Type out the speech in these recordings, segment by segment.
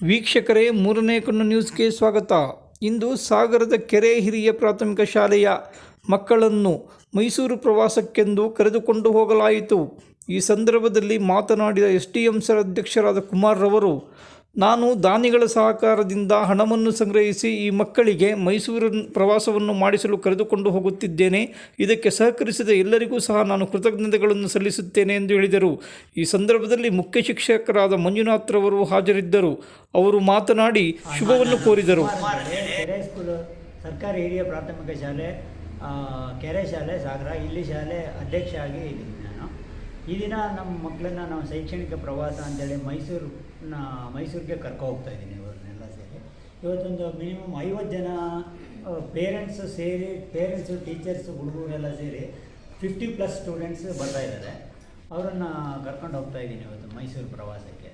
ವೀಕ್ಷಕರೇ, ಮೂರನೇ ಕಣ್ಣು ನ್ಯೂಸ್ಗೆ ಸ್ವಾಗತ. ಇಂದು ಸಾಗರದ ಕೆರೆ ಹಿರಿಯ ಪ್ರಾಥಮಿಕ ಶಾಲೆಯ ಮಕ್ಕಳನ್ನು ಮೈಸೂರು ಪ್ರವಾಸಕ್ಕೆಂದು ಕರೆದುಕೊಂಡು ಹೋಗಲಾಯಿತು. ಈ ಸಂದರ್ಭದಲ್ಲಿ ಮಾತನಾಡಿದ ಎಸ್ ಡಿ ಎಂ ಸರ್ ಅಧ್ಯಕ್ಷರಾದ ಕುಮಾರ್ ರವರು ನಾನು ದಾನಿಗಳ ಸಹಕಾರದಿಂದ ಹಣವನ್ನು ಸಂಗ್ರಹಿಸಿ ಈ ಮಕ್ಕಳಿಗೆ ಮೈಸೂರು ಪ್ರವಾಸವನ್ನು ಮಾಡಿಸಲು ಕರೆದುಕೊಂಡು ಹೋಗುತ್ತಿದ್ದೇನೆ. ಇದಕ್ಕೆ ಸಹಕರಿಸಿದ ಎಲ್ಲರಿಗೂ ಸಹ ನಾನು ಕೃತಜ್ಞತೆಗಳನ್ನು ಸಲ್ಲಿಸುತ್ತೇನೆ ಎಂದು ಹೇಳಿದರು. ಈ ಸಂದರ್ಭದಲ್ಲಿ ಮುಖ್ಯ ಶಿಕ್ಷಕರಾದ ಮಂಜುನಾಥ್ ರವರು ಹಾಜರಿದ್ದರು. ಅವರು ಮಾತನಾಡಿ ಶುಭವನ್ನು ಕೋರಿದರು. ಸರ್ಕಾರಿ ಹಿರಿಯ ಪ್ರಾಥಮಿಕ ಶಾಲೆ ಕೆರೆ ಶಾಲೆ, ಸಾಗರ, ಇಲ್ಲಿ ಶಾಲೆ ಅಧ್ಯಕ್ಷ ಆಗಿ ಇದ್ದೀನಿ ನಾನು. ಈ ದಿನ ನಮ್ಮ ಮಕ್ಕಳನ್ನ ನಾವು ಶೈಕ್ಷಣಿಕ ಪ್ರವಾಸ ಅಂತೇಳಿ ಮೈಸೂರು ಮೈಸೂರಿಗೆ ಕರ್ಕೊ ಹೋಗ್ತಾ ಇದ್ದೀನಿ ಇವ್ರನ್ನೆಲ್ಲ ಸೇರಿ. ಇವತ್ತೊಂದು ಮಿನಿಮಮ್ ಐವತ್ತು ಜನ ಪೇರೆಂಟ್ಸು ಸೇರಿ ಪೇರೆಂಟ್ಸು ಟೀಚರ್ಸು ಹುಡುಗರೆಲ್ಲ ಸೇರಿ ಫಿಫ್ಟಿ ಪ್ಲಸ್ ಸ್ಟೂಡೆಂಟ್ಸ್ ಬರ್ತಾ ಇದ್ದಾರೆ. ಅವರನ್ನು ಕರ್ಕೊಂಡು ಹೋಗ್ತಾ ಇದ್ದೀನಿ ಇವತ್ತು ಮೈಸೂರು ಪ್ರವಾಸಕ್ಕೆ.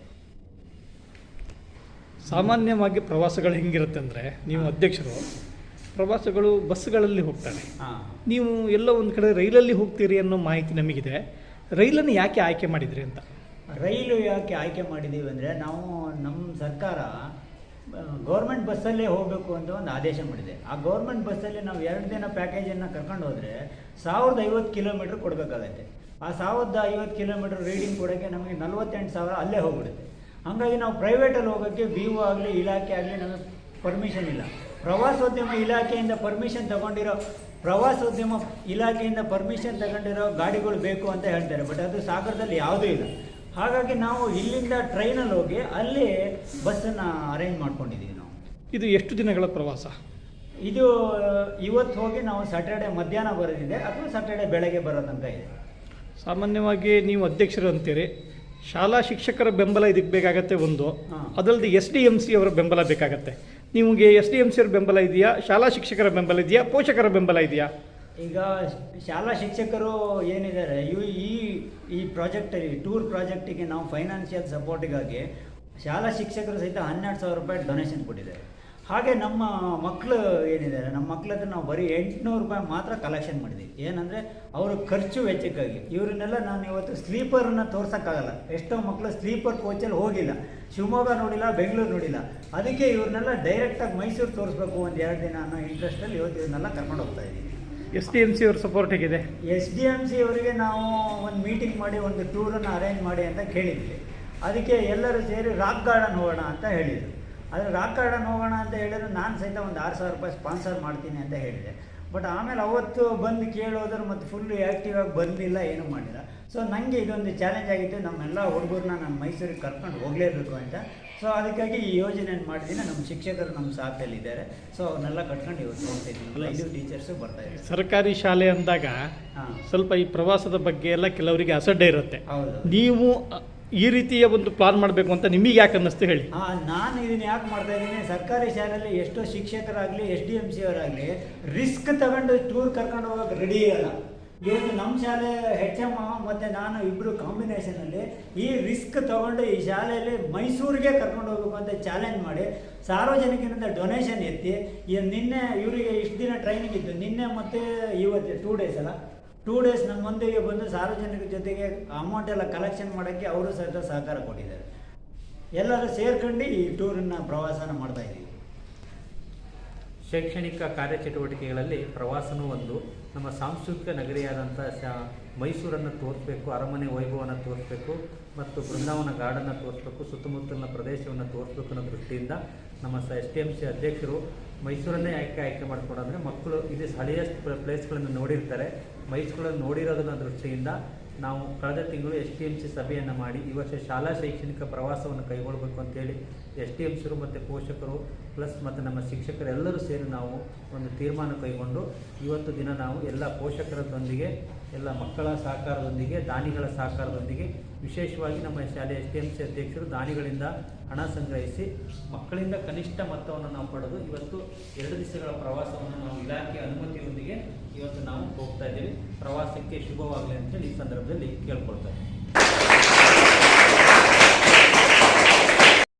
ಸಾಮಾನ್ಯವಾಗಿ ಪ್ರವಾಸಗಳು ಹೆಂಗಿರುತ್ತೆ ಅಂದರೆ ನೀವು ಅಧ್ಯಕ್ಷರು ಪ್ರವಾಸಗಳು ಬಸ್ಗಳಲ್ಲಿ ಹೋಗ್ತಾರೆ. ಹಾಂ. ನೀವು ಎಲ್ಲ ಒಂದು ಕಡೆ ರೈಲಲ್ಲಿ ಹೋಗ್ತೀರಿ ಅನ್ನೋ ಮಾಹಿತಿ ನಮಗಿದೆ. ರೈಲನ್ನು ಯಾಕೆ ಆಯ್ಕೆ ಮಾಡಿದ್ರಿ ಅಂತ? ರೈಲು ಯಾಕೆ ಆಯ್ಕೆ ಮಾಡಿದ್ದೀವಿ ಅಂದರೆ ನಾವು ನಮ್ಮ ಸರ್ಕಾರ ಗೌರ್ಮೆಂಟ್ ಬಸ್ಸಲ್ಲೇ ಹೋಗಬೇಕು ಅಂತ ಒಂದು ಆದೇಶ ಮಾಡಿದೆ. ಆ ಗೌರ್ಮೆಂಟ್ ಬಸ್ಸಲ್ಲಿ ನಾವು ಎರಡು ದಿನ ಪ್ಯಾಕೇಜನ್ನು ಕರ್ಕೊಂಡು ಹೋದರೆ ಸಾವಿರದ ಐವತ್ತು ಕಿಲೋಮೀಟ್ರ್ ಕೊಡಬೇಕಾಗತ್ತೆ. ಆ ಸಾವಿರದ ಐವತ್ತು ಕಿಲೋಮೀಟ್ರ್ ರೀಡಿಂಗ್ ಕೊಡೋಕ್ಕೆ ನಮಗೆ ನಲ್ವತ್ತೆಂಟು ಸಾವಿರ ಅಲ್ಲೇ ಹೋಗ್ಬಿಡುತ್ತೆ. ಹಾಗಾಗಿ ನಾವು ಪ್ರೈವೇಟಲ್ಲಿ ಹೋಗೋಕ್ಕೆ ಬಿ ಒ ಆಗಲಿ, ಇಲಾಖೆ ಆಗಲಿ ನಮಗೆ ಪರ್ಮಿಷನ್ ಇಲ್ಲ. ಪ್ರವಾಸೋದ್ಯಮ ಇಲಾಖೆಯಿಂದ ಪರ್ಮಿಷನ್ ತಗೊಂಡಿರೋ, ಪ್ರವಾಸೋದ್ಯಮ ಇಲಾಖೆಯಿಂದ ಪರ್ಮಿಷನ್ ತಗೊಂಡಿರೋ ಗಾಡಿಗಳು ಬೇಕು ಅಂತ ಹೇಳ್ತಾರೆ. ಬಟ್ ಅದು ಸಾಗರದಲ್ಲಿ ಯಾವುದೂ ಇಲ್ಲ. ಹಾಗಾಗಿ ನಾವು ಇಲ್ಲಿಂದ ಟ್ರೈನಲ್ಲಿ ಹೋಗಿ ಅಲ್ಲಿ ಬಸ್ಸನ್ನು ಅರೇಂಜ್ ಮಾಡ್ಕೊಂಡಿದ್ದೀವಿ ನಾವು. ಇದು ಎಷ್ಟು ದಿನಗಳ ಪ್ರವಾಸ? ಇದು ಇವತ್ತು ಹೋಗಿ ನಾವು ಸಾಟರ್ಡೆ ಮಧ್ಯಾಹ್ನ ಬರೋದಿದೆ ಅಥವಾ ಸಾಟರ್ಡೆ ಬೆಳಗ್ಗೆ ಬರೋ ತನಕ ಇದೆ. ಸಾಮಾನ್ಯವಾಗಿ ನೀವು ಅಧ್ಯಕ್ಷರು ಅಂತೀರಿ ಶಾಲಾ ಶಿಕ್ಷಕರ ಬೆಂಬಲ ಇದಕ್ಕೆ ಬೇಕಾಗತ್ತೆ ಒಂದು. ಅದಲ್ಲದೆ ಎಸ್ ಡಿ ಎಂ ಸಿ ಅವರ ಬೆಂಬಲ ಬೇಕಾಗತ್ತೆ. ನಿಮಗೆ ಎಸ್ ಡಿ ಎಂ ಸಿ ಅವರ ಬೆಂಬಲ ಇದೆಯಾ? ಶಾಲಾ ಶಿಕ್ಷಕರ ಬೆಂಬಲ ಇದೆಯಾ? ಪೋಷಕರ ಬೆಂಬಲ ಇದೆಯಾ? ಈಗ ಶಾಲಾ ಶಿಕ್ಷಕರು ಏನಿದ್ದಾರೆ ಇವು ಈ ಈ ಪ್ರಾಜೆಕ್ಟಲ್ಲಿ ಟೂರ್ ಪ್ರಾಜೆಕ್ಟಿಗೆ ನಾವು ಫೈನಾನ್ಷಿಯಲ್ ಸಪೋರ್ಟಿಗಾಗಿ ಶಾಲಾ ಶಿಕ್ಷಕರು ಸಹಿತ ಹನ್ನೆರಡು ಸಾವಿರ ರೂಪಾಯಿ ಡೊನೇಷನ್ ಕೊಟ್ಟಿದ್ದಾರೆ. ಹಾಗೆ ನಮ್ಮ ಮಕ್ಕಳು ಏನಿದ್ದಾರೆ, ನಮ್ಮ ಮಕ್ಳ ಹತ್ರ ನಾವು ಬರೀ ಎಂಟುನೂರು ರೂಪಾಯಿ ಮಾತ್ರ ಕಲೆಕ್ಷನ್ ಮಾಡಿದ್ದೀವಿ. ಏನಂದರೆ ಅವರ ಖರ್ಚು ವೆಚ್ಚಕ್ಕಾಗಿ. ಇವರನ್ನೆಲ್ಲ ನಾನು ಇವತ್ತು ಸ್ಲೀಪರನ್ನು ತೋರ್ಸೋಕ್ಕಾಗಲ್ಲ. ಎಷ್ಟೋ ಮಕ್ಕಳು ಸ್ಲೀಪರ್ ಕೋಚಲ್ಲಿ ಹೋಗಿಲ್ಲ. ಶಿವಮೊಗ್ಗ ನೋಡಿಲ್ಲ, ಬೆಂಗಳೂರು ನೋಡಿಲ್ಲ. ಅದಕ್ಕೆ ಇವ್ರನ್ನೆಲ್ಲ ಡೈರೆಕ್ಟಾಗಿ ಮೈಸೂರು ತೋರಿಸ್ಬೇಕು ಒಂದು ಎರಡು ದಿನ ಅನ್ನೋ ಇಂಟ್ರೆಸ್ಟಲ್ಲಿ ಇವತ್ತು ಇವ್ರನ್ನೆಲ್ಲ ಕರ್ಕೊಂಡು ಹೋಗ್ತಾ ಇದ್ದೀನಿ ಎಸ್ ಡಿ ಎಂ ಸಿ ಅವರ ಸಪೋರ್ಟ್ ಹೇಗಿದೆ? ಎಸ್ ಡಿ ಎಂ ಸಿ ಅವರಿಗೆ ನಾವು ಒಂದು ಮೀಟಿಂಗ್ ಮಾಡಿ, ಒಂದು ಟೂರನ್ನು ಅರೇಂಜ್ ಮಾಡಿ ಅಂತ ಕೇಳಿದ್ವಿ. ಅದಕ್ಕೆ ಎಲ್ಲರೂ ಸೇರಿ ರಾಕ್ ಗಾರ್ಡನ್ ಹೋಗೋಣ ಅಂತ ಹೇಳಿದರು. ಆದರೆ ರಾಕ್ ಗಾರ್ಡನ್ ಹೋಗೋಣ ಅಂತ ಹೇಳಿದ್ರೆ ನಾನು ಸಹಿತ ಒಂದು ಆರು ಸಾವಿರ ರೂಪಾಯಿ ಸ್ಪಾನ್ಸರ್ ಮಾಡ್ತೀನಿ ಅಂತ ಹೇಳಿದೆ. ಬಟ್ ಆಮೇಲೆ ಅವತ್ತು ಬಂದು ಕೇಳೋದ್ರು ಮತ್ತು ಫುಲ್ ಆ್ಯಕ್ಟಿವ್ ಆಗಿ ಬಂದಿಲ್ಲ ಏನೂ ಮಾಡಿಲ್ಲ. ಸೊ ನನಗೆ ಇದೊಂದು ಚಾಲೆಂಜ್ ಆಗಿತ್ತು. ನಮ್ಮೆಲ್ಲ ಹುಡುಗರನ್ನ ನಾನು ಮೈಸೂರಿಗೆ ಕರ್ಕೊಂಡು ಹೋಗಲೇಬೇಕು ಅಂತ. ಸೊ ಅದಕ್ಕಾಗಿ ಈ ಯೋಜನೆಯನ್ನು ಮಾಡಿದ್ದೀನಿ ನಮ್ಮ ಶಿಕ್ಷಕರು ನಮ್ಮ ಸಾಥಲ್ಲಿದ್ದಾರೆ ಸೊ ಅವನ್ನೆಲ್ಲ ಕಟ್ಕೊಂಡು ಇವತ್ತು ಹೋಗ್ತಾ ಐದು ಟೀಚರ್ಸು ಬರ್ತಾ ಇದ್ದಾರೆ. ಸರ್ಕಾರಿ ಶಾಲೆ ಅಂದಾಗ ಸ್ವಲ್ಪ ಈ ಪ್ರವಾಸದ ಬಗ್ಗೆ ಎಲ್ಲ ಕೆಲವರಿಗೆ ಅಸಡ್ಡೆ ಇರುತ್ತೆ. ಹೌದು. ನೀವು ಈ ರೀತಿಯ ಒಂದು ಪ್ಲಾನ್ ಮಾಡಬೇಕು ಅಂತ ನಿಮಗೆ ಯಾಕೆ ಅನ್ನಿಸ್ತು ಹೇಳಿ? ಹಾಂ, ನಾನು ಇದನ್ನ ಯಾಕೆ ಮಾಡ್ತಾ ಇದ್ದೀನಿ? ಸರ್ಕಾರಿ ಶಾಲೆಯಲ್ಲಿ ಎಷ್ಟೋ ಶಿಕ್ಷಕರಾಗಲಿ, ಎಸ್ ಡಿ ಎಂ ಸಿ ಅವರಾಗಲಿ ರಿಸ್ಕ್ ತಗೊಂಡು ಟೂರ್ ಕರ್ಕೊಂಡು ಹೋಗೋಕೆ ರೆಡಿ ಇರಲ್ಲ. ಇವತ್ತು ನಮ್ಮ ಶಾಲೆ ಹೆಚ್ ಎಂ ಮತ್ತು ನಾನು ಇಬ್ಬರು ಕಾಂಬಿನೇಷನಲ್ಲಿ ಈ ರಿಸ್ಕ್ ತಗೊಂಡು ಈ ಶಾಲೆಯಲ್ಲಿ ಮೈಸೂರಿಗೆ ಕರ್ಕೊಂಡು ಹೋಗ್ಬೇಕು ಅಂತ ಚಾಲೆಂಜ್ ಮಾಡಿ ಸಾರ್ವಜನಿಕರಿಂದ ಡೊನೇಷನ್ ಎತ್ತಿ ನಿನ್ನೆ ಇವರಿಗೆ ಇಷ್ಟು ದಿನ ಟ್ರೈನಿಂಗ್ ಇತ್ತು. ನಿನ್ನೆ ಮತ್ತು ಇವತ್ತು ಟೂ ಡೇಸ್ ಅಲ್ಲ. ಟೂ ಡೇಸ್ ನಮ್ಮೊಂದಿಗೆ ಬಂದು ಸಾರ್ವಜನಿಕರ ಜೊತೆಗೆ ಅಮೌಂಟ್ ಎಲ್ಲ ಕಲೆಕ್ಷನ್ ಮಾಡೋಕ್ಕೆ ಅವರು ಸಹಿತ ಸಹಕಾರ ಕೊಟ್ಟಿದ್ದಾರೆ. ಎಲ್ಲರೂ ಸೇರ್ಕೊಂಡು ಈ ಟೂರನ್ನ ಪ್ರವಾಸನ ಮಾಡ್ತಾ ಇದ್ದೀವಿ. ಶೈಕ್ಷಣಿಕ ಕಾರ್ಯಚಟುವಟಿಕೆಗಳಲ್ಲಿ ಪ್ರವಾಸನೂ ಒಂದು. ನಮ್ಮ ಸಾಂಸ್ಕೃತಿಕ ನಗರಿಯಾದಂಥ ಸ ಮೈಸೂರನ್ನು ತೋರಿಸ್ಬೇಕು, ಅರಮನೆ ವೈಭವನ ತೋರಿಸ್ಬೇಕು ಮತ್ತು ಬೃಂದಾವನ ಗಾರ್ಡನ್ನ ತೋರಿಸ್ಬೇಕು, ಸುತ್ತಮುತ್ತಲಿನ ಪ್ರದೇಶವನ್ನು ತೋರಿಸ್ಬೇಕು ಅನ್ನೋ ದೃಷ್ಟಿಯಿಂದ ನಮ್ಮ ಎಸ್ ಟಿ ಎಂ ಸಿ ಅಧ್ಯಕ್ಷರು ಮೈಸೂರನ್ನೇ ಆಯ್ಕೆ ಆಯ್ಕೆ ಮಾಡಿಕೊಂಡ್ರೆ ಮಕ್ಕಳು ಇಲ್ಲಿ ಹಳೆಯಷ್ಟು ಪ್ಲೇಸ್ಗಳನ್ನು ನೋಡಿರ್ತಾರೆ. ಮೈಸೂರುಗಳನ್ನು ನೋಡಿರೋದನ್ನ ದೃಷ್ಟಿಯಿಂದ ನಾವು ಕಳೆದ ತಿಂಗಳು ಎಸ್ ಟಿ ಎಂ ಸಿ ಸಭೆಯನ್ನು ಮಾಡಿ ಈ ವರ್ಷ ಶಾಲಾ ಶೈಕ್ಷಣಿಕ ಪ್ರವಾಸವನ್ನು ಕೈಗೊಳ್ಳಬೇಕು ಅಂತೇಳಿ ಎಸ್ ಟಿ ಎಂ ಸಿರು ಮತ್ತು ಪೋಷಕರು ಪ್ಲಸ್ ಮತ್ತು ನಮ್ಮ ಶಿಕ್ಷಕರೆಲ್ಲರೂ ಸೇರಿ ನಾವು ಒಂದು ತೀರ್ಮಾನ ಕೈಗೊಂಡು ಇವತ್ತು ದಿನ ನಾವು ಎಲ್ಲ ಪೋಷಕರದೊಂದಿಗೆ, ಎಲ್ಲ ಮಕ್ಕಳ ಸಹಕಾರದೊಂದಿಗೆ, ದಾನಿಗಳ ಸಹಕಾರದೊಂದಿಗೆ ವಿಶೇಷವಾಗಿ ನಮ್ಮ ಶಾಲೆ ಎಸ್ ಟಿ ಎಂ ಸಿ ಅಧ್ಯಕ್ಷರು ದಾನಿಗಳಿಂದ ಹಣ ಸಂಗ್ರಹಿಸಿ, ಮಕ್ಕಳಿಂದ ಕನಿಷ್ಠ ಮೊತ್ತವನ್ನು ನಾವು ಪಡೆದು ಇವತ್ತು ಎರಡು ದಿವಸಗಳ ಪ್ರವಾಸವನ್ನು ನಾವು ಇಲಾಖೆಯ ಅನುಮತಿಯೊಂದಿಗೆ ಇವತ್ತು ನಾವು ಹೋಗ್ತಾ ಇದ್ದೀವಿ. ಪ್ರವಾಸಕ್ಕೆ ಶುಭವಾಗಲಿ ಅಂತೇಳಿ ಈ ಸಂದರ್ಭದಲ್ಲಿ ಕೇಳ್ಕೊಳ್ತಾ ಇದ್ದೀವಿ